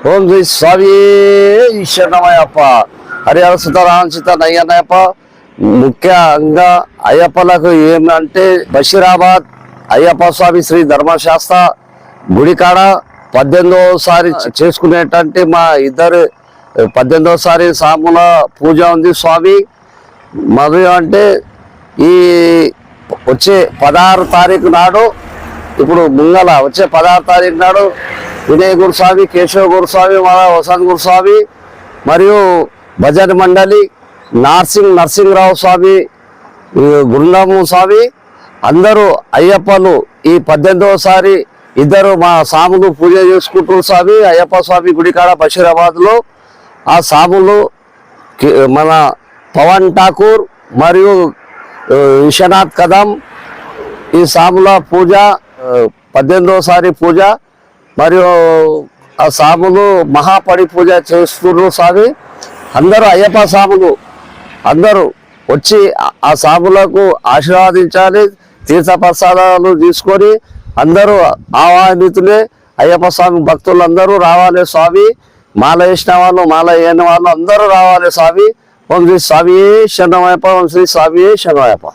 ఓం శ్రీ స్వామి శరణమయ్యప్ప. హరిహర సీతారామ సీత నయ్యన్నయ్యప్ప ముఖ్యంగా అయ్యప్పలకు ఏమంటే బషీరాబాద్ అయ్యప్ప స్వామి శ్రీ ధర్మశాస్త్ర గుడికాడ పద్దెనిమిదవసారి చేసుకునేటంటే మా ఇద్దరు పద్దెనిమిదవసారి సాముల పూజ ఉంది స్వామి. మరియు అంటే ఈ వచ్చే పదహారు తారీఖు నాడు ఇప్పుడు ముంగల వచ్చే పదహారు తారీఖు నాడు వినయ్ గురుస్వామి కేశవ గురుస్వామి వసంత్ గురుస్వామి మరియు భజన మండలి నార్సింగ్ నరసింహరావు స్వామి ఈ గుండము స్వామి అందరూ అయ్యప్పలు. ఈ పద్దెనిమిదవసారి ఇద్దరు మా సాములు పూజ చేసుకుంటున్నారు స్వామి. అయ్యప్ప స్వామి గుడికాడ బషీరాబాద్లో. ఆ సాములు మన పవన్ ఠాకూర్ మరియు విశ్వనాథ్ కదం. ఈ సాముల పూజ పద్దెనిమిదవసారి పూజ. మరియు ఆ సాములు మహాపడి పూజ చేస్తున్నారు స్వామి. అందరూ అయ్యప్ప సాములు. అందరూ వచ్చి ఆ- సాములకు ఆశీర్వాదించాలి తీర్థ ప్రసాదాలు తీసుకొని అందరూ ఆహ్వానితులే అయ్యప్ప స్వామి భక్తులు అందరూ రావాలి స్వామి. మాల వేసిన వాళ్ళు మాల వేయని వాళ్ళు అందరూ రావాలి స్వామి. ఓం శ్రీ స్వామి శరణమయ్యప్ప ఓం శ్రీ స్వామి శరణమయ్యప్ప.